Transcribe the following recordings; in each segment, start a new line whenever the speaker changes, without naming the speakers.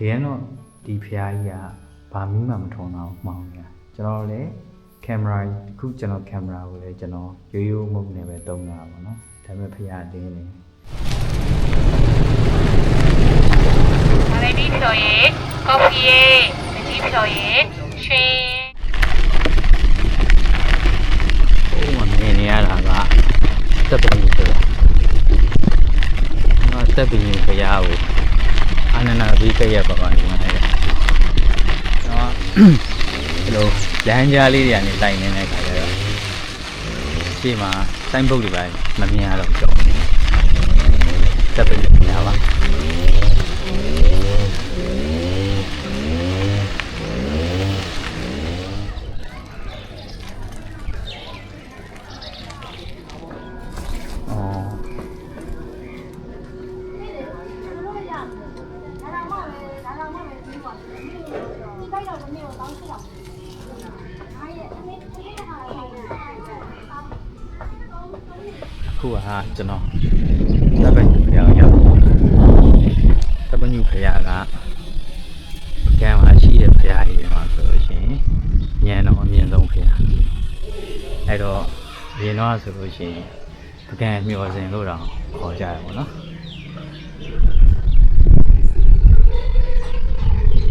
တကယ်တော့ဒီဖရားကြီးကဘာမီးမှမထုံတော့မှောင်နေတာကျွန်တော်လည်းကင်မရာခုကျွန်တော်ကင်မရာကိုလည်းကျွန်တော်ရိုးရိုးမုတ်နဲ့ပဲသုံးတာပါเนาะဒါပေမဲ့ဖရားတင်းနေ
ဒါလေးဒီဖြော်ရည်ကော်ဖီရည်မကြီးဖြော်ရည်ရွှင်
ဟိုမှာနေနေရတာကတက်ပင်းဆိုတာငါတက်ပင်းဖရားကိုအာ နန္ဒဘီကရက်ပါပါနေမှာလေတော့ဒီလိုလမ်းကြားလေးတွေကနေလိုက်နေတဲ့ခါကျတော့ရှေ့မှာစိုင်းပုတ်တွေပါမမြင်ရတော့ကြောက်တက်ပင်းဖရားပါ ခုကကျွန်တော်တပ်ပညူဖရာရောက်တပ်ပညူဖရာကကံမှာရှိတဲ့ဖရာကြီးတွေမှာဆိုလို့ရှိရင်ညံတော်အမြင့်ဆုံးဖရာအဲ့တော့ဘရင်တော့ဆိုလို့ရှိရင်ပကံမျောစင်လို့တော့ခေါ်ကြရပါတော့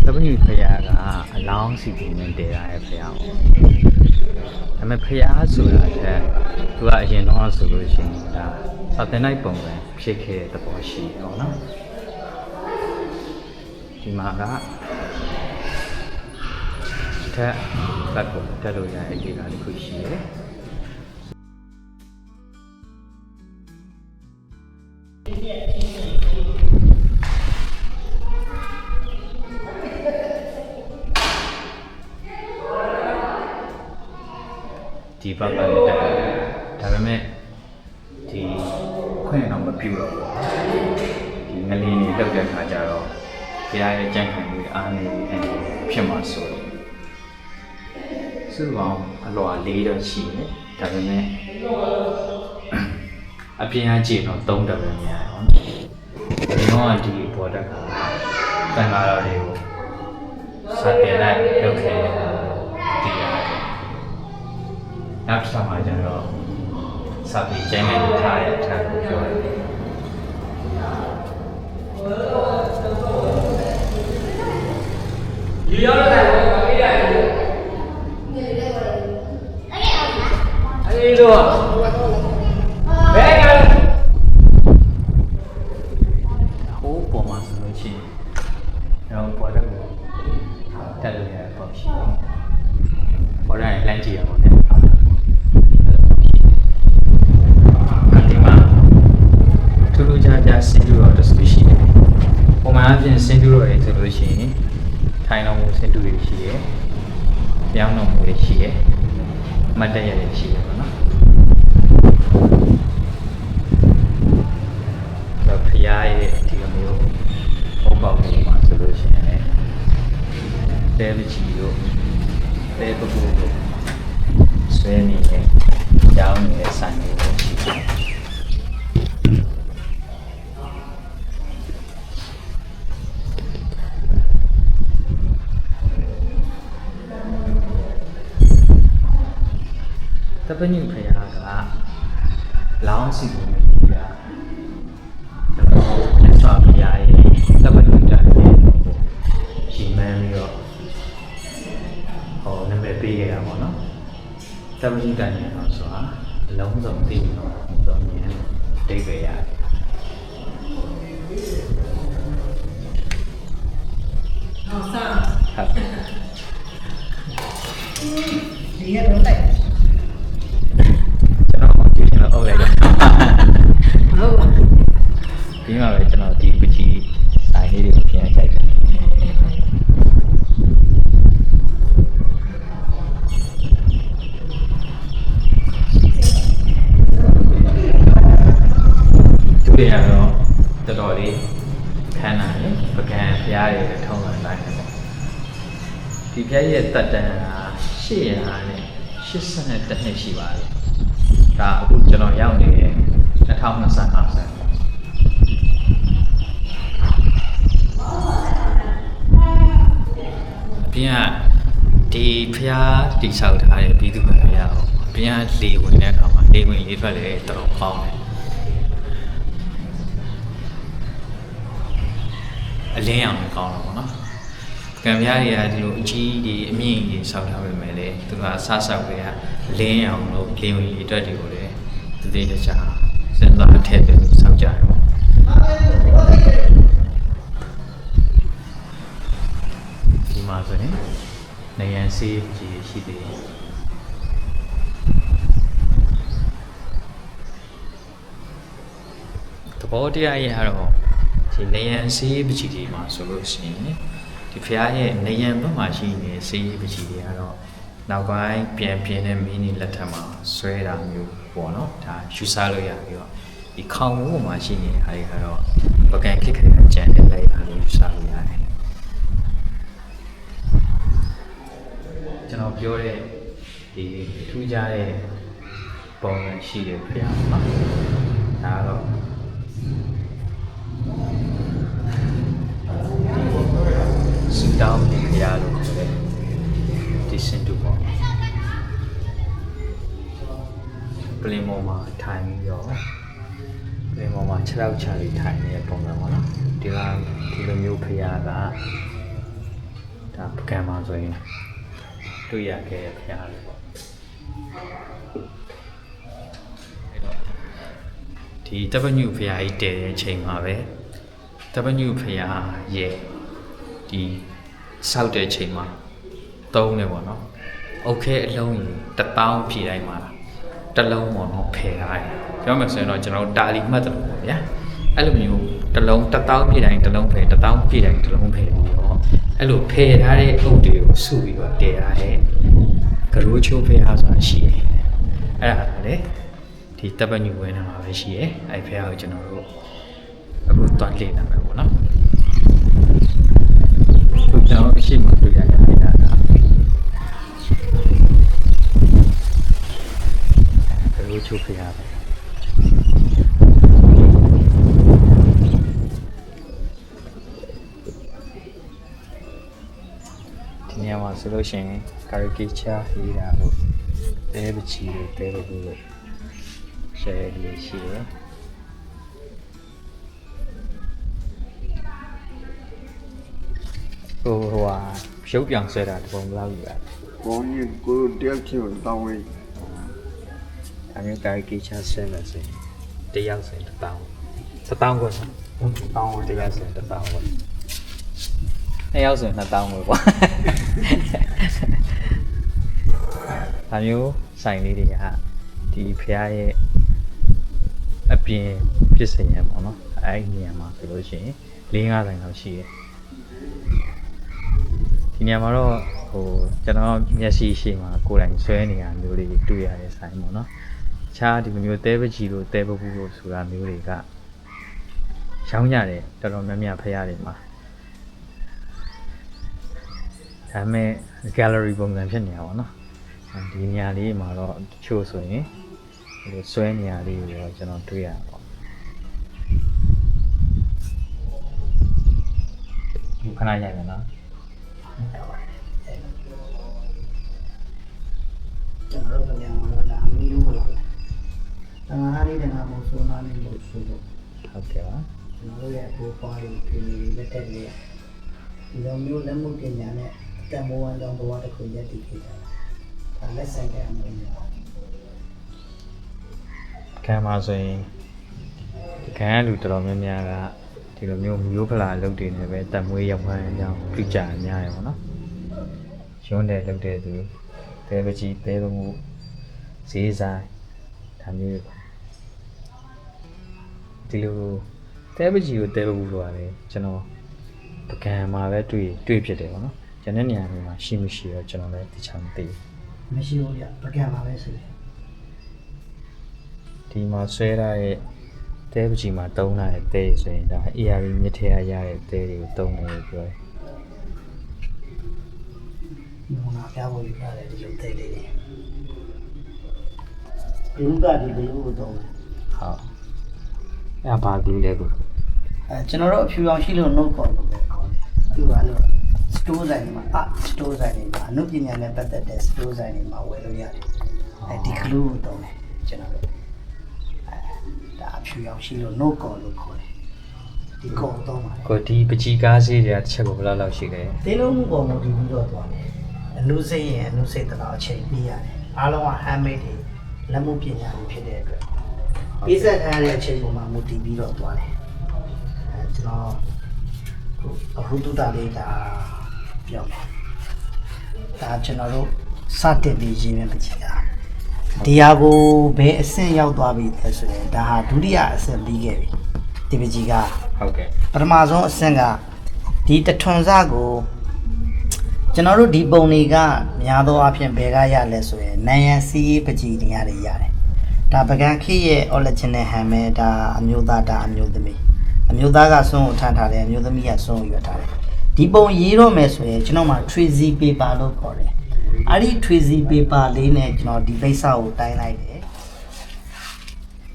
တပ်ပညူဖရာကအလောင်းစီပင်နဲ့တည်ရတဲ့ဖရာပေါ့ဒါပေ မဲ့ဖျားဆိုတာတဲ့သူကအရင်တော့ဆိုလို့ရှိရင်ဒါစာသင်လိုက်ပုံပဲဖြစ်ခဲ့တဲ့သဘောရှိတယ်ပေါ့နော်ဒီမှာကထက်ဘက်ကိုတက်လို့ရတဲ့အခြေခံတစ်ခုရှိတယ် အလွာ၄တော့ရှိတယ်ဒါပေမဲ့အပြင်အကြည့်တော့၃တက်ပဲများတယ်ဟုတ်နော်ဒီတော့ဒီပေါ်တက်ကတန်ဃာတော်တွေကိုစတင်လိုက်လုပ်ခဲ့တယ်ဒီရတယ်နောက်တစ်ခါမှကျတော့စပြီးကျင်းနေထားတဲ့အထက်ကိုပြောရတယ် ဟိုးပေါ်မှာဆိုလို့ရှိရင်တော့ပေါ်တော့တက်လို့ရတဲ့ပေါ့ရှိတယ်ပေါ်တိုင်းလမ်းကြည့်ရပါမယ်ဒီမှာထူးထူးခြားခြားစင်တူရောတစ်ခုရှိတယ်။ပုံမှန်အပြင်စင်တူရောတွေဆိုလို့ရှိရင်ထိုင်တော်မူစင်တူတွေရှိရယ်။ပြောင်းတော်မူတွေရှိရယ်။မတ်တရတွေရှိရယ်ပေါ့နော်။တော့ဖရားရဲ့ဒီလိုမျိုးပုံပေါက်လေးမှာဆိုလို့ရှိရင်လည်း တဲပချီတို့တဲပပူတို့ဆွဲနေတဲ့ကြောင်းနေတဲ့ဆိုင်လေးတွေရှိတယ်တပညုဖရာကလောင်းစီကို တပညုတန်ရဲ့တော့ဆိုတာအလုံးစုံသိပြီးတော့ဘုံတော်မြင်တိတ်ပဲရတယ်ဟုတ်ဆာဟုတ်
ဒီရက်တော့တိုက်
ကျွန်တော်ဒီကျွန်တော်အုပ်လိုက်တော့
ဟုတ်
ပြီးမှပဲကျွန်တော်ဒီပကြီးဆိုင်လေးတွေကိုပြန်ရိုက်တယ်သူတွေကတော့တော်တော်လေးခမ်းနားတယ်ပကံဖျားတွေလည်းထုံးလာလိုက်တယ်ပေါ့ ဒီဖျားရဲ့တက်တန်က800နဲ့82နှစ်ရှိပါတယ်ဒါအခုကျွန်တော်ရောက်နေတဲ့2025ဆန်းပြင်ကဒီဖျားတိဆောက်ထားတဲ့ပြည်သူ့ဘုရားကိုအပြင်ကလေဝင်တဲ့အခါမှာလေဝင်လေထွက်လေတော်တော်ကောင်းတယ်အလင်းအောင်လည်းကောင်းတော့ဗောနော် ကံပြားတွေကဒီလိုအကြီးကြီးအမြင့်ကြီးဆောက်ထားပေမဲ့လေသူကဆဆောက်တွေကလင်းအောင်လို့လေဝင်လေထွက်တွေကိုလေတည်တည်ကြစဉ်းစားထည့်ပြီးဆောက်ကြတယ်ဗောဒီမှာဆိုရင်နေရန်ဆေးကြီးရှိသေးတယ်သဘောတရားအရတော့ဒီနေရန်ဆေးပကြီးတွေမှာဆိုလို့ရှိရင် ဒီဖရားရဲ့နေရန်ဘက်မှာရှိနေတဲ့ဆေးပကြီးတွေကတော့နောက်ပိုင်းပြန်ပြင်းတဲ့မင်းကြီးလက်ထက်မှာဆွဲတာမျိုးပေါ့နော်ဒါယူဆလို့ရပြီးတော့ဒီခေါင်းမိုးပေါ်မှာရှိနေတဲ့ဟာတွေကတော့ပကံခက်ခက်ကြံတဲ့လိုက်အားလို့ယူဆလို့ရတယ်ကျွန်တော်ပြောတဲ့ဒီထူးခြားတဲ့ပုံစံရှိတဲ့ဖရာပေါ့ ခြေထောက်ချပြီးထိုင်နေတဲ့ပုံစံပေါ့နော်ဒီကဒီလိုမျိုးဖရာကဒါပကံမှာဆိုရင်တွေ့ရခဲ့တဲ့ဖရားလေးပေါ့အဲ့တော့ဒီတပညုဖရားကြီးတည်တဲ့အချိန်မှာပဲတပညုဖရားရဲ့ဒီစောက်တဲ့အချိန်မှာသုံးတယ်ပေါ့နော်အုတ်ခဲအလုံးကြီးတစ်တောင်းဖြည့်တိုင်းမှာတစ်လုံးပေါ့နော်ဖယ်ထားတယ် ပြောမယ်ဆိုရင်တော့ကျွန်တော်တို့တာလီမှတ်တယ်ပေါ့ဗျာအဲ့လိုမျိုးတစ်လုံးတစ်တောင်းဖြည့်တိုင်းတစ်လုံးဖယ်တစ်တောင်းဖြည့်တိုင်းတစ်လုံးဖယ်ပြီးတော့အဲ့လိုဖယ်ထားတဲ့အုတ်တွေကိုစုပြီးတော့တည်ထားတဲ့ကရိုးချိုးဖယ်ဟာဆိုတာရှိတယ်အဲ့ဒါကလည်းဒီတပ်ပညူဝဲနေမှာပဲရှိတယ်အဲ့ဖယ်ဟာကိုကျွန်တော်တို့အခုတွန်းလေ့နေမှာပေါ့နော်ခုကျွန်တော်အရှိမတွေ့ရရတာကဘယ်လိုချုပ်ပြ နေရာမှာဆိုလို့ရှိရင် caricature ရေးတာလို့တဲပချီလို့တဲလို့လို့ share လေးရှိတယ်ဟိုဟိုဟာရုပ်ပြောင်ဆွဲတာတပုံဘယ်လောက်ယူရလဲ
ဘောင်းကြီးကိုယ်တယောက်ချင်းတောင်းဝေး
အမျိုး caricature ဆက်မယ်ဆိုရင်တယောက်ဆိုရင်တစ်တောင်းတစ်တောင်းကွာနော်တောင်းတယောက်ဆိုရင်တစ်တောင်းကွာ နှစ်ယောက်ဆိုရင်နှစ်တောင်းကွာကွာအမျိုးဆိုင်လေးတွေကဒီဖះရဲ့အပြင်ပြစ်စင်ရပေါ့နော်အဲ့ဒီနေရာမှာဆိုလို့ရှိရင်၄၅ဆိုင်လောက်ရှိတယ်ဒီနေရာမှာတော့ဟိုကျွန်တော်မျက်စိရှိမှာကိုယ်တိုင်ဆွဲနေရမျိုးလေးတွေ့ရတဲ့ဆိုင်ပေါ့နော်ခြားဒီလိုမျိုးတဲပကြီးလို့တဲပပူလို့ဆိုတာမျိုးတွေကရောင်းရတယ်တော်တော်များများဖရတယ်မှာ ဒါပေမဲ့ gallery ပုံစံဖြစ်နေတာပေါ့နော်ဒီနေရာလေးမှာတော့တချို့ဆိုရင်ဒီလိုဆွဲနေရာလေးကိုတော့ကျွန်တော်တွေ့ရတာပေါ့ဒီခဏရိုက်မယ်နော်
ကျွန်တော်တို့ပြန်မှာတော့ဒါမီးလို့လာတယ်။တန်ခါးလေးတန်ခါမို့ဆိုနာလေးလို့ဆိုတော့
ဟုတ်ကဲ့ပါ
ကျွန်တော်တို့ရဲ့ဘိုးပွားလေးဒီလက်ထက်လေးဒီလိုမျိုးလက်မှုပညာနဲ့ တန်ဖိုးဝမ်းကြောင်းဘဝတစ်ခုရက်တည်ခဲ့တာ။ဒါလက်ဆိုင်တဲ့အမှုမျိုး
ခံမှာဆိုရင်ဒီခံရလူတော်တော်များများကဒီလိုမျိုးမျိုးဖလာလုပ်တွေနေပဲတတ်မွေးရောက်မှန်းအကြောင်းပြကြအများရပါတော့ရုံးတယ်လုပ်တဲ့သူတဲပကြီးတဲပမှုဈေးဆိုင်ဒါမျိုးတွေပါဒီလိုတဲပကြီးကိုတဲပမှုလို့ရတယ်ကျွန်တော်ပကံမှာပဲတွေ့တွေ့ဖြစ်တယ်ပေါ့နော် ကျွန်တဲ့နေရာတွေမှာရှိမရှိတော့ကျွန်တော်လည်းတခြားမသိဘူး
မရှိဘူးဗျပကံပါပဲဆိုတယ်
ဒီမှာဆွဲရတဲ့တဲပကြီးမှာတုံးလာတဲ့တဲဆိုရင်ဒါ AR မြစ်ထဲရရတဲ့တဲတွေကိုတုံးတယ်လို့ပြောတယ်။
ဒီမှာပြဖို့ရရတယ်ဒီလိုတိတ်လေးတွေ။ဒီဥကဒီဘလူးကိုတော့
ဟုတ်အဲ့ဘာဘူးလဲကို
အဲကျွန်တော်တို့အဖြူအောင်ရှိလို့ note ခေါ်လို့ပဲခေါ်တယ်။သူကလို့ store ဆိုင်တွေမှာအ store ဆိုင်တွေမှာအနုပညာနဲ့ပတ်သက်တဲ့ store ဆိုင်တွေမှာဝယ်လို့ရတယ်အဲဒီ glue ကိုတုံးတယ်ကျွန်တော်တို့အဲဒါအဖြူရောင်ရှိလို့ no call လို့ခေါ်တယ်ဒီ call တုံးပါတယ်
ကိုဒီပကြီးကားစေးတွေကတစ်ချက်ကိုဘယ်လောက်လောက်ရှိလဲ
တင်းလုံးမှုပေါ်မူတည်ပြီးတော့သွားတယ်အနုစိတ်ရင်အနုစိတ်တလောက်အချိန်ပေးရတယ်အားလုံးက handmade တွေလက်မှုပညာတွေဖြစ်တဲ့အတွက်ပေးဆက်ထားတဲ့အချိန်ပေါ်မှာမူတည်ပြီးတော့သွားတယ်အဲကျွန်တော်အခုတုတ္တလေးဒါ ပြောမယ်ဒါကျွန်တော်တို့စတင်ပြီးရေးမယ်ပကြီးတာဒီဟာကိုဘယ်အဆင့်ရောက်သွားပြီလဲဆိုရင်ဒါဟာဒုတိယအဆင့်ပြီးခဲ့ပြီဒီပကြီးက
ဟုတ်ကဲ့
ပထမဆုံးအဆင့်ကဒီတထွန်စကိုကျွန်တော်တို့ဒီပုံတွေကများသောအားဖြင့်ဘယ်ကရလဲဆိုရင်နန်ရန်စီးပကြီးတွေရတယ်ရတယ်ဒါပကံခိရဲ့ original hammer ဒါအမျိုးသားဒါအမျိုးသမီးအမျိုးသားကစွန့်ကိုထမ်းထားတယ်အမျိုးသမီးကစွန့်ကိုရွက်ထားတယ် ဒီပုံရေးတော့မယ်ဆိုရင်ကျွန်တော်မှာ tracy paper လို့ခေါ်တယ်အဲ့ဒီ tracy paper လေးနဲ့ကျွန်တော်ဒီပိတ်စာကိုတိုင်းလိုက်တယ်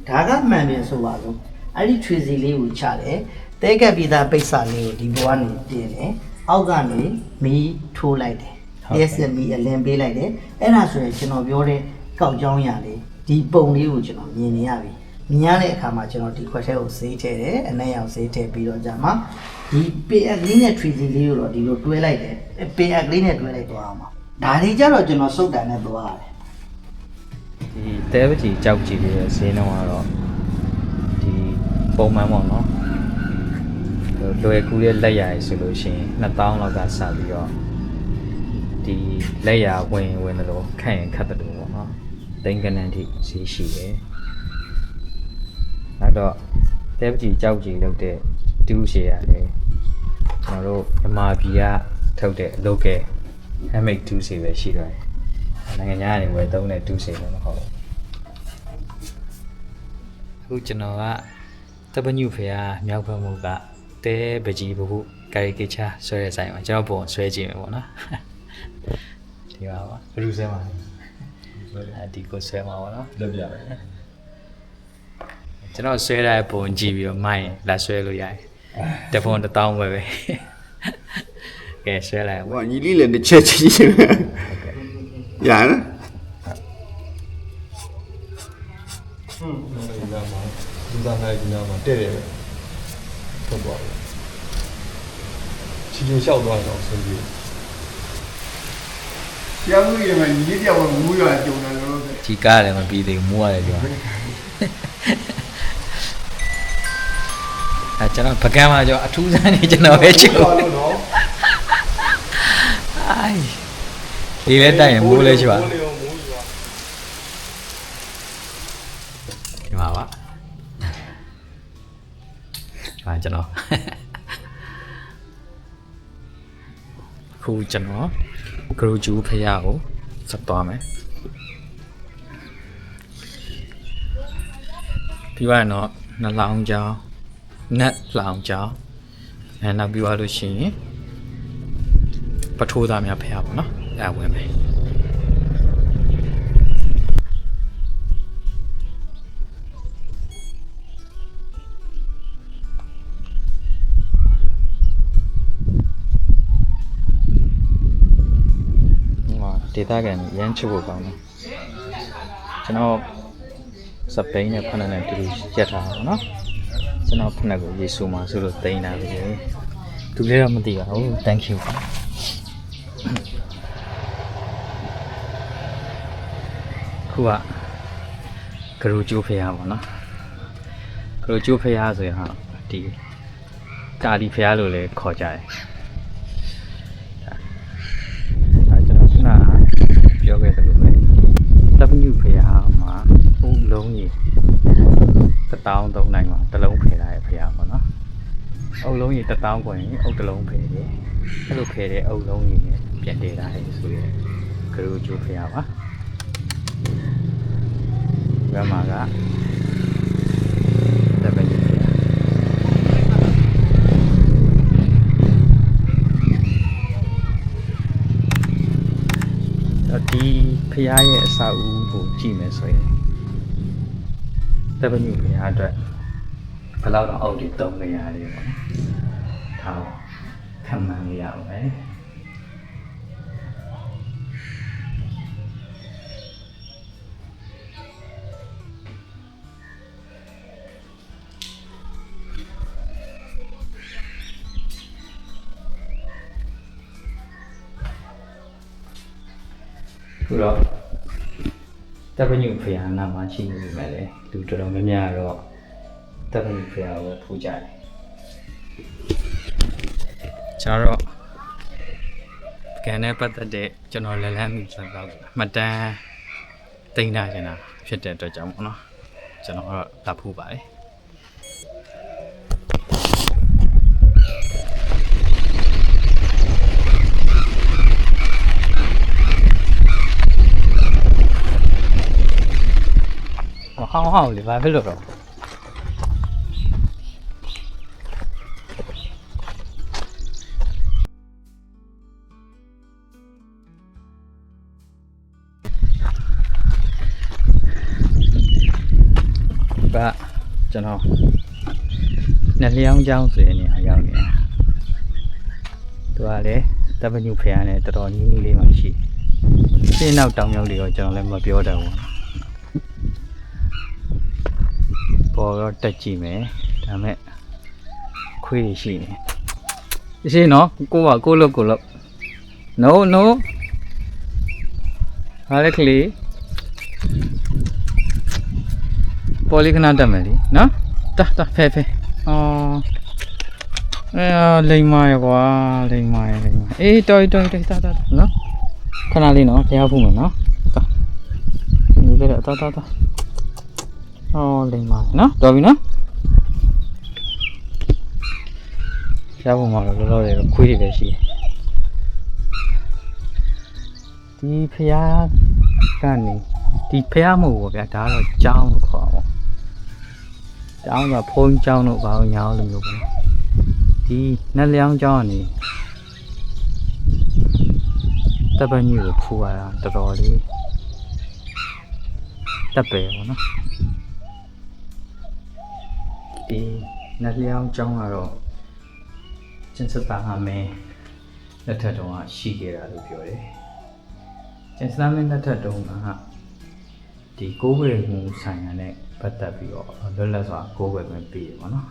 ဒါကမှန်တယ်ဆိုပါလို့အဲ့ဒီ tracy လေးကိုချတယ်တဲကပ်ပြီးသားပိတ်စာလေးကိုဒီဘဝကနေတင်တယ်အောက်ကနေမီးထိုးလိုက်တယ်လျှက်စက်မီးအလင်းပေးလိုက်တယ်အဲ့ဒါဆိုရင်ကျွန်တော်ပြောတဲ့ကောက်ကြောင်းရလေးဒီပုံလေးကိုကျွန်တော်မြင်နေရပြီ မြင်ရတဲ့အခါမှာကျွန်တော်ဒီခွက်ထဲကိုဈေးထည့်တယ်အနက်ရောင်ဈေးထည့်ပြီးတော့ကြာမှဒီပေအကလေးနဲ့ tracy လေးကိုတော့ဒီလိုတွဲလိုက်တယ်ပေအကလေးနဲ့တွဲလိုက်သွားအောင်ပါဒါတွေကြတော့ကျွန်တော်စုပ်တန်နဲ့သွားရတယ်
ဒီတဲပကြီးကြောက်ကြီးတွေရဲ့ဈေးနှုန်းကတော့ဒီပုံမှန်ပေါ့နော်ဟိုလွယ်ကူတဲ့လက်ရည်ဆိုလို့ရှိရင်2000လောက်ကစပြီးတော့ဒီလက်ရဝင်ဝင်တယ်လို့ခန့်ရင်ခတ်တယ်လို့ပေါ့နော်တိန်ကနန်ထိဈေးရှိတယ် နောက်တော့တဲပကြီးကြောက်ကြီးလုပ်တဲ့တူးရှည်ရတယ်ကျွန်တော်တို့မြမာပြည်ကထုတ်တဲ့ local handmade တူးရှည်ပဲရှိတော့တယ်နိုင်ငံခြားကနေဝယ်သုံးတဲ့တူးစိန်လည်းမဟုတ်ဘူးအခုကျွန်တော်ကတပညုဖေဟာမြောက်ဘက်မုတ်ကတဲပကြီးဘဟုကာရီကေချာဆွဲရဆိုင်မှာကျွန်တော်ပုံဆွဲကြည့်မယ်ပေါ့နော်ဒီပါပါဘယ်လိုဆွဲမှာလဲအဲဒီကိုဆွဲမှာပေါ့နော်
လက်ပြပဲ
ကျွန်တော်ဆွဲတဲ့ပုံကြည့်ပြီးတော့မိုင်းလာဆွဲလို့ရတယ်တပုံတစ်တောင်းပဲပဲကဲဆွဲလိုက်အောင်
ဟောညီလေးလည်းတစ်ချက်ချင်းချင်းရနော်
ဒီနာမှာဒီနာမှာဒီနာမှာတဲ့တယ်ပဲထုတ်သွားတယ်ချီချူလျှောက်သွားတော့ဆင်းပြေ
ကျောင်းကြီးမှာညီလေးတယောက်ကမူးရွာကြုံတယ်လို့ဆို
ဒီကားလည်းမပြီးသေးဘူးမိုးရတယ်ပြော အဲကျွန်တော်ပကံမှာကျွန်တော်အထူးဆန်းနေကျွန်တော်ပဲချစ်ကို
လို့နော်
အိုင်ဒီလဲတိုက်ရင်မိုးလဲချွာ
မိုးလေမိုးရွာ
ဒီမှာပါအာကျွန်တော်ခုကျွန်တော်ဂရူဂျူဖះကိုဆက်သွားမယ်ပြီးသွားရင်တော့နှလောင်းကြောင်း နက်လောင်းကြောင်းအဲနောက်ပြီးသွားလို့ရှိရင်ပထိုးသားများဖះပေါ့နော်အဲဝင်မယ်ဒီမှာဒေတာကန်ရမ်းချုပ်ဖို့ကောင်းတယ်ကျွန်တော်စပိန်နဲ့ဖနက်နဲ့တူတူရက်ထားတာပေါ့နော် ကျွန်တော်ဖနက်ကိုယေရှုမှာဆိုလို့တိန်တာပဲသူလည်းတော့မသိပါဘူး thank you ပါခုကဂရူကျိုးဖရားပေါ့နော်ဂရူကျိုးဖရားဆိုရင်ဟာဒီကာလီဖရားလို့လည်းခေါ်ကြတယ်အဲကျွန်တော်ခုနကပြောခဲ့သလိုပဲတပ်ညုဖရာမှာဥလုံးကြီးတစ်တောင်းသုံးနိုင်မှာတစ်လုံးဖယ်ထား ရဲ့ဖရာပေါ့နော်အုပ်လုံးကြီးတစ်တောင်းကိုရင်အုပ်တစ်လုံးဖယ်တယ်အဲ့လိုဖယ်တဲ့အုပ်လုံးကြီးနဲ့ပြန်တည်ထားရဲ့ဆိုရင်ဂရုကျိုးဖရာပါဘယ်မှာကတပ်ညုဖရာတော့ဒီဖရားရဲ့အစာအုပ်ကိုကြည့်မယ်ဆိုရင်တပညုဖရားအတွက် ဘလောက်တော့အုပ်တွေတုံးနေရတယ်ပေါ့။ဒါခံမှန်းရအောင်ပဲ။ခုတော့တပညုဖျာနာမှာရှိနေပြီမဲ့လေလူတော်တော်များများတော့ တပ်ပညုဖျာကိုဖူးကြတယ်ကျွန်တော်တော့ကန်နဲ့ပတ်သက်တဲ့ကျွန်တော်လက်လန်းမိစားတော့မှတ်တမ်းတင်ထားကြတာဖြစ်တဲ့အတွက်ကြောင့်ပေါ့နော်ကျွန်တော်တော့လာဖူးပါတယ်ဟောဟောလေဘာဖြစ်လို့တော့ ကျွန်တော်နှစ်လျောင်းချောင်းဆိုတဲ့နေရာရောက်နေတာသူကလည်းတပညုဖျားနဲ့တော်တော်နီးနီးလေးမှရှိရှင်းနောက်တောင်ရောက်တွေတော့ကျွန်တော်လည်းမပြောတတ်ဘူးပေါ်တော့တက်ကြည့်မယ်ဒါမဲ့ခွေးတွေရှိနေရှိနော်ကိုကကိုလို့ကိုလို့ no no ဟာလေကလေး ပေါ်လေးခဏတက်မယ်လीနော်တတဖဲဖဲအော်အဲလိမ်မာရကွာလိမ်မာရလိမ်မာအေးတော်တော်တော်တတနော်ခဏလေးနော်တရားဖို့မယ်နော်တဒီလေတတတဟောလိမ့်ပါနော်တော်ပြီနော်ရဖို့မှာတော့လောလောတယ်ခွေးတွေပဲရှိတယ်ဒီဖျားကနေဒီဖျားမဟုတ်ဘူးဗျာဒါကတော့ကြောင်းလို့ခေါ်ပါဘော ကြောင်းကဖုံးကြောင်းလို့ဘာလို့ညာလို့မျိုးပေါ့နော်ဒီနက်လျောင်းကြောင်းကနေတပ်ပညူကိုဖူရတာတော်တော်လေးတပ်ပဲပေါ့နော်ဒီနတ်လျောင်းကျောင်းကတော့ကျင်းစတာဟာမင်းလက်ထက်တုန်းကရှိခဲ့တာလို့ပြောတယ်။ကျင်းစတာမင်းလက်ထက်တုန်းက ဒီကိုးဝယ်မှုဆိုင်ရာနဲ့ပတ်သက်ပြီးတော့လွတ်လပ်စွာကိုးဝယ်ခွင့်ပေးတယ်ပေါ့နော်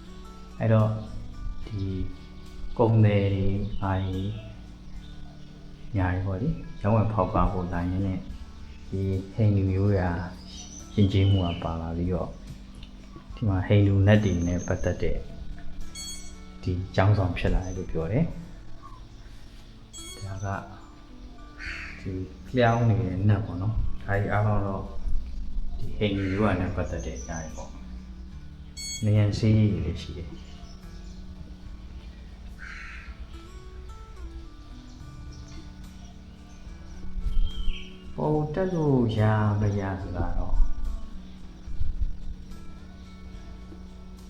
။အဲ့တော့ဒီကုံတယ်တွေအာရီညာရီပေါ့လေ။ရောင်းဝယ်ဖောက်ကားဖို့နိုင်ရင်းနဲ့ဒီဟိန္ဒူမျိုးရာရှင်ကျေးမှုကပါလာပြီးတော့ဒီမှာဟိန္ဒူနတ်တွေနဲ့ပတ်သက်တဲ့ဒီကျောင်းဆောင်ဖြစ်လာတယ်လို့ပြောတယ်။ဒါကဒီလျှောင်းနေတဲ့နတ်ပေါ့နော်။ ဒါကြီးအားလုံးတော့ဒီဟိန္ဒူရိုးရာနဲ့ပတ်သက်တဲ့အရာတွေပေါ့။နေရန်စီးရည်တွေရှိတယ်။ဟိုတက်လို့ရမရဆိုတာတော့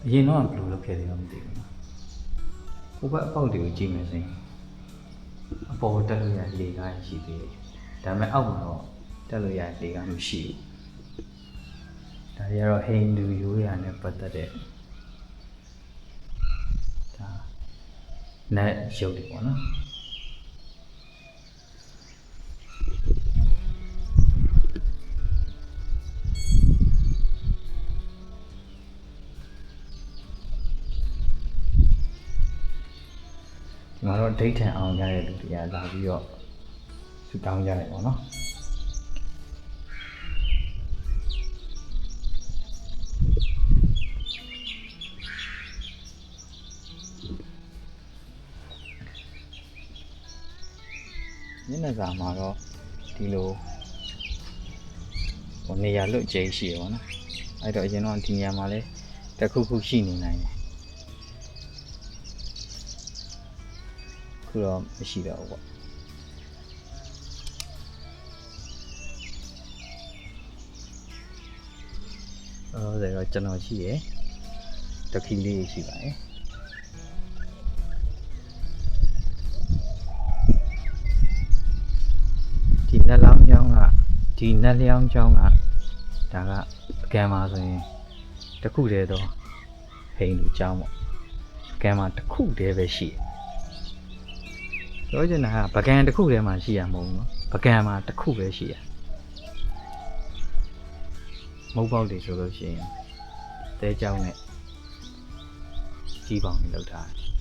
အရင်တော့ဘယ်လိုလုပ်ခဲ့တယ်တော့မသိဘူးနော်။ဟိုဘက်အပေါက်တွေကိုကြည့်မယ်ဆိုရင်အပေါ်တက်လို့ရလေကားရှိသေးတယ်။ဒါပေမဲ့အောက်မှာတော့ တက်လို့ရလေကားမရှိဘူး။ဒါတွေကတော့ဟိန္ဒူရိုးရာနဲ့ပတ်သက်တဲ့ဒါနတ်ရုပ်တွေပေါ့နော်။ဒီမှာတော့ဒိတ်ထန်အောင်ရတဲ့လူတွေကလာပြီးတော့ဆူတောင်းကြတယ်ပေါ့နော် ညနေစာမှာတော့ဒီလိုဟိုနေရာလွတ်ကျိရှိရပါတော့အဲ့တော့အရင်တော့ဒီနေရာမှာလဲတစ်ခုခုရှိနေနိုင်တယ်ခုတော့မရှိတော့ဘူးပေါ့အော်ဒါတော့ကျွန်တော်ရှိရယ်တခီလေးရှိပါတယ် ဒီနက်လျောင်းချောင်းကဒါကပကံမှာဆိုရင်တစ်ခုတည်းတော့ဟိန်လူချောင်းပေါ့ပကံမှာတစ်ခုတည်းပဲရှိတယ်ပြောချင်တာကပကံတစ်ခုထဲမှာရှိရမဟုတ်ဘူးနော်ပကံမှာတစ်ခုပဲရှိရမုတ်ပေါက်တွေဆိုလို့ရှိရင်တဲကြောင်းနဲ့ကြီးပေါင်တွေလောက်ထားတယ်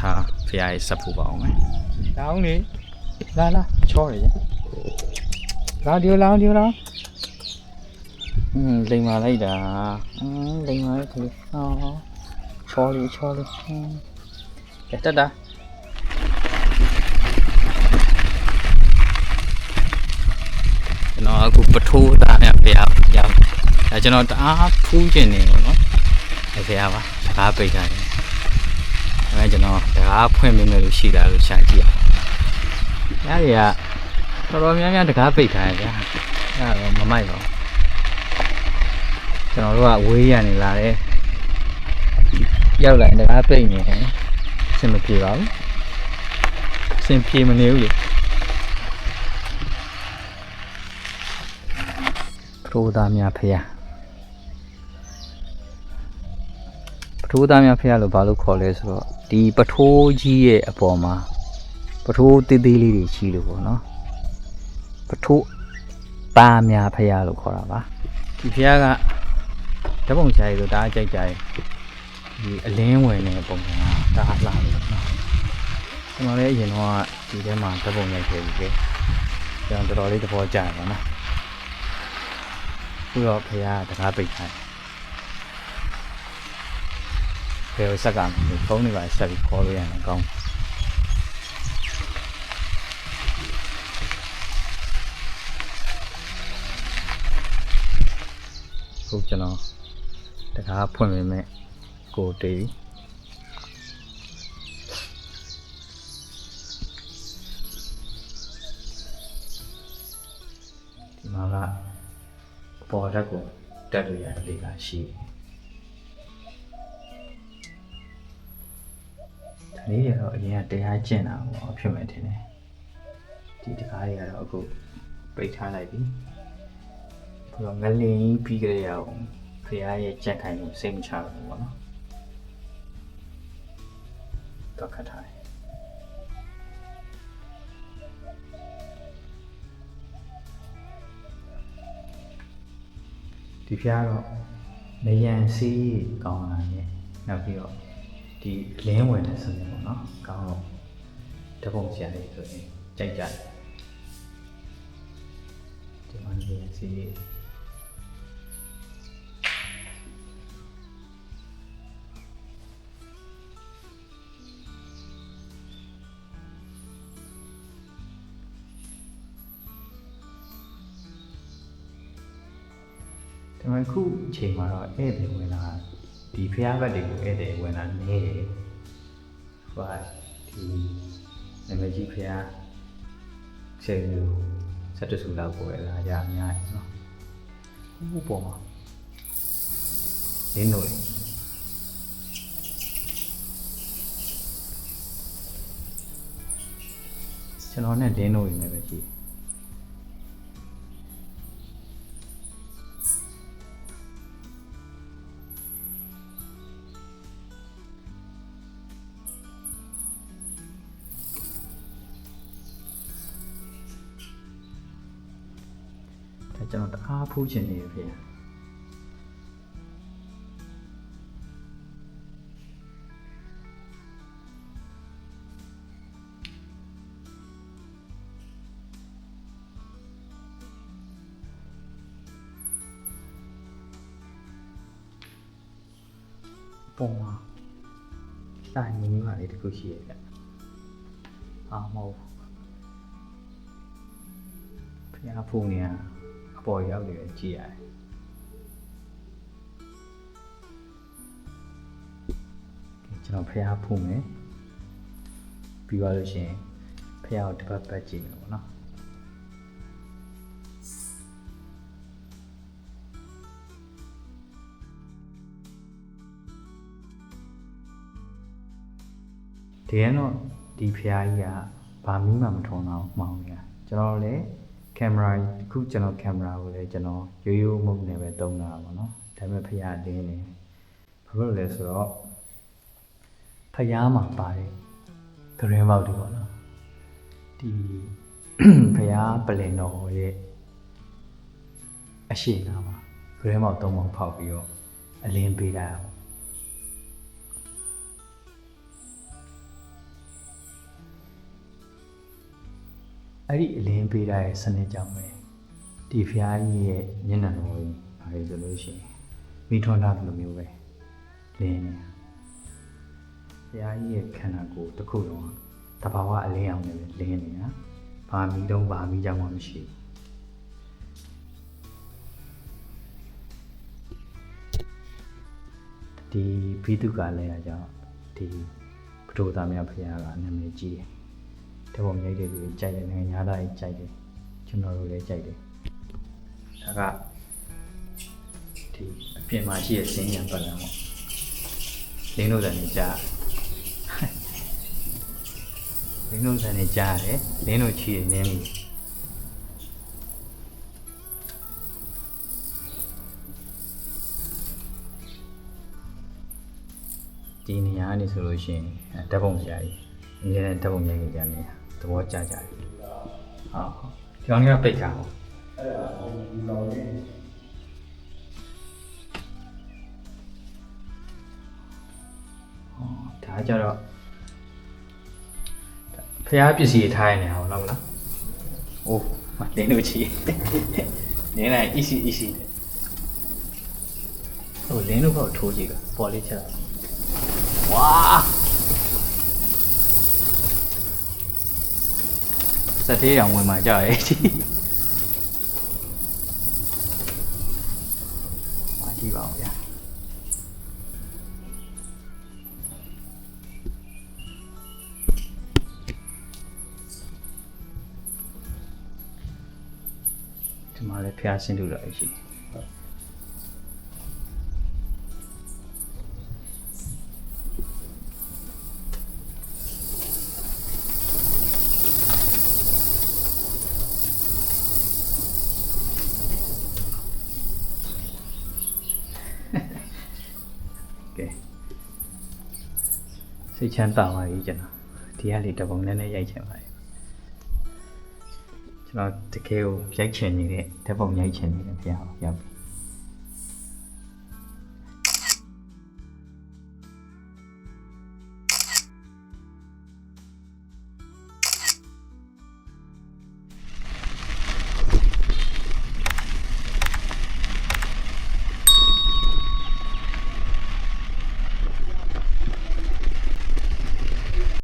ခြားဖရာရဲ့ဆက်ဖို့ပါအောင်မယ်
လောင်းလေလာလာချောတယ်လာဒီလောင်းဒီလောင်းอืมလိမ်မာလိုက်တာอืมလိမ်မာလိုက်တယ်ဟောချောလေးချောလေးอืมကဲတက်တာ
ကျွန်တော်အခုပထိုးသားနဲ့ဖရာရောက်ဒါကျွန်တော်တအားဖူးကျင်နေလို့နော်အဲဖရာပါတကားပိတ်ထားတယ် အဲကျွန်တော်တကားဖွင့်ပေးမယ်လို့ရှိတာလို့ရှာကြည့်အောင်ညာတွေကတော်တော်များများတကားပိတ်ထားတယ်ဗျာအဲတော့မမိုက်ပါဘူးကျွန်တော်တို့ကဝေးရနေလာတယ်ရောက်လာရင်တကားပိတ်နေတယ်အဆင်မပြေပါဘူးအဆင်ပြေမနေဘူးလေပထိုးသားများဖះပထိုးသားများဖះလို့ဘာလို့ခေါ်လဲဆိုတော့ ဒီပထိုးကြီးရဲ့အပေါ်မှာပထိုးသေးသေးလေးတွေရှိလို့ပေါ့နော်ပထိုးသားများဖះလို့ခေါ်တာပါဒီဖះကဓာတ်ပုံရှာရည်ဆိုဒါအကြိုက်ကြတယ်ဒီအလင်းဝင်နေတဲ့ပုံစံကဒါလှလို့နော်ကျွန်တော်လည်းအရင်တော့ဒီထဲမှာဓာတ်ပုံရိုက်ခဲ့ပြီလေကျွန်တော်တော်တော်လေးသဘောကျတယ်ပေါ့နော်ခုတော့ဖေကတကားပိတ်ထားတယ် ဖေကိုဆက်ကဖုန်းတွေပါဆက်ပြီးခေါ်လို့ရတယ်ကောင်းခုကျွန်တော်တကားဖွင့်ပေးမယ်ကိုတေးဒီမှာကပေါ်ဓာတ်ကိုတက်လို့ရတဲ့လေကရှိတယ်။ လေးတွေတော့အရင်ကတရားကျင့်တာပေါ့ဖြစ်မယ်ထင်တယ်။ဒီတကားတွေကတော့အခုပိတ်ထားလိုက်ပြီ။ပြီးတော့ငလင်ကြီးပြီးကြရအောင်ဖရားရဲ့ကြက်ခိုင်ကိုစိတ်မချဘူးပေါ့နော်။တော့ခတ်ထားတယ်။ဒီဖျားတော့နေရန်စီးကောင်းလာတယ်နောက်ပြီးတော့ ဒီလင်းဝင်တဲ့စနစ်ပေါ့နော်ကောင်းတော့တပုံချန်လေးဆိုရင်ကြိုက်ကြတယ်ဒီမှာနေရန်စီးဒါပေမဲ့ခုအချိန်မှာတော့ဧည့်သည်ဝင်လာ ဒီဖျားဘက်တွေကိုဧည့်သည်ဝင်လာနေတယ်ဟိုကဒီနာမည်ကြီးဖျားချိန်လို့စက်တဆူလောက်ကိုလာကြအများကြီးနော်ဟိုပေါ်မှာလင်းတို့ကျွန်တော်နဲ့လင်းတို့နေပဲကြည့်ဒါ ကျွန်တော်တအားဖူးချင်နေပြီဖေပုံမှာစာရင်းပါလေတခုရှိရဲ့အာမဟုတ်ဖျားဖူးနေရ အပေါ်ရောက်နေကြည့်ရတယ်။ကျွန်တော်ဖះဖုံးမယ်။ပြီးသွားလို့ရှိရင်ဖះကိုတစ်ပတ်ပတ်ကြည့်မယ်ပေါ့နော်။ဒီကတော့ဒီဖះကြီးကဘာမှမထုံတော့မှောင်နေတာကျွန်တော်လည်းက င်မရာခုကျွန်တော်ကင်မရာကိုလည်းကျွန်တော်ရိုးရိုးမုတ်နဲ့ပဲသုံးတာပါနော်ဒါပေမဲ့ဖရာအတင်းနေဘာလို့လဲဆိုတော့ဖရာမှာပါတယ်ဂရင်းပေါက်တွေပေါ့နော်ဒီဖရာပလင်တော်ရဲ့အရှိန်နာမှာဂရင်းပေါက်သုံးပေါက်ဖောက်ပြီးတော့အလင်းပေးတာ အဲ့ဒီအလင်းပေးထားတဲ့စနစ်ကြောင့်ပဲဒီဖျားကြီးရဲ့မျက်နှာတော်ကြီးဘာလဲဆိုလို့ရှိရင်မိထွန်းလာတယ်လို့မျိုးပဲလင်းနေတာဖျားကြီးရဲ့ခန္ဓာကိုယ်တစ်ခုလုံးကတဘာဝအလင်းအောင်နဲ့ပဲလင်းနေတာဘာမီတော့ဘာမီကြောင့်မှမရှိဘူးဒီဘိတုကလည်းအကြောင်းဒီပထဝသားများဖရာကနာမည်ကြီးတယ်။ တပုံရိုက်တဲ့လူတွေကြိုက်တယ်နိုင်ငံသားတွေကြိုက်တယ်ကျွန်တော်တို့လည်းကြိုက်တယ်။ဒါကဒီအပြင်မှာရှိတဲ့စင်းရံပတ်လမ်းပေါ့။လင်းတို့တန်နေကြားလင်းတို့တန်နေကြားတယ်လင်းတို့ချီရနင်းပြီဒီနေရာကနေဆိုလို့ရှိရင်အဲဓာတ်ပုံကြာကြီးအများနဲ့ဓာတ်ပုံရိုက်ကြနေတာ သဘောကျကြတယ်ဟုတ်ဒီကောင်ကပိတ်တာဟုတ်။ဒါကြတော့ဖျားပစ္စည်းထားရနေအောင်လားမလား။အိုးမတင်းလို့ချီ။နင်းလိုက် easy easy ။ဟိုလင်းလို့ပေါ့ထိုးကြည့်ကပေါ်လေးချက်။ဝါ စက်သေးတောင်ဝင်มาကြရဲ့ဒီ။ဝါကြည့်ပါဦးဗျာ။ဒီမှာလည်းဖျားဆင်းလို့ရရှိတယ် ချမ်းသာပါပြီကျွန်တော်ဒီကလေးတပုံနဲ့နဲ့ရိုက်ချင်ပါတယ်ကျွန်တော်တကယ်ကိုရိုက်ချင်နေတဲ့ဓာတ်ပုံရိုက်ချင်နေတဲ့ဖျားကိုရောက်ပြီ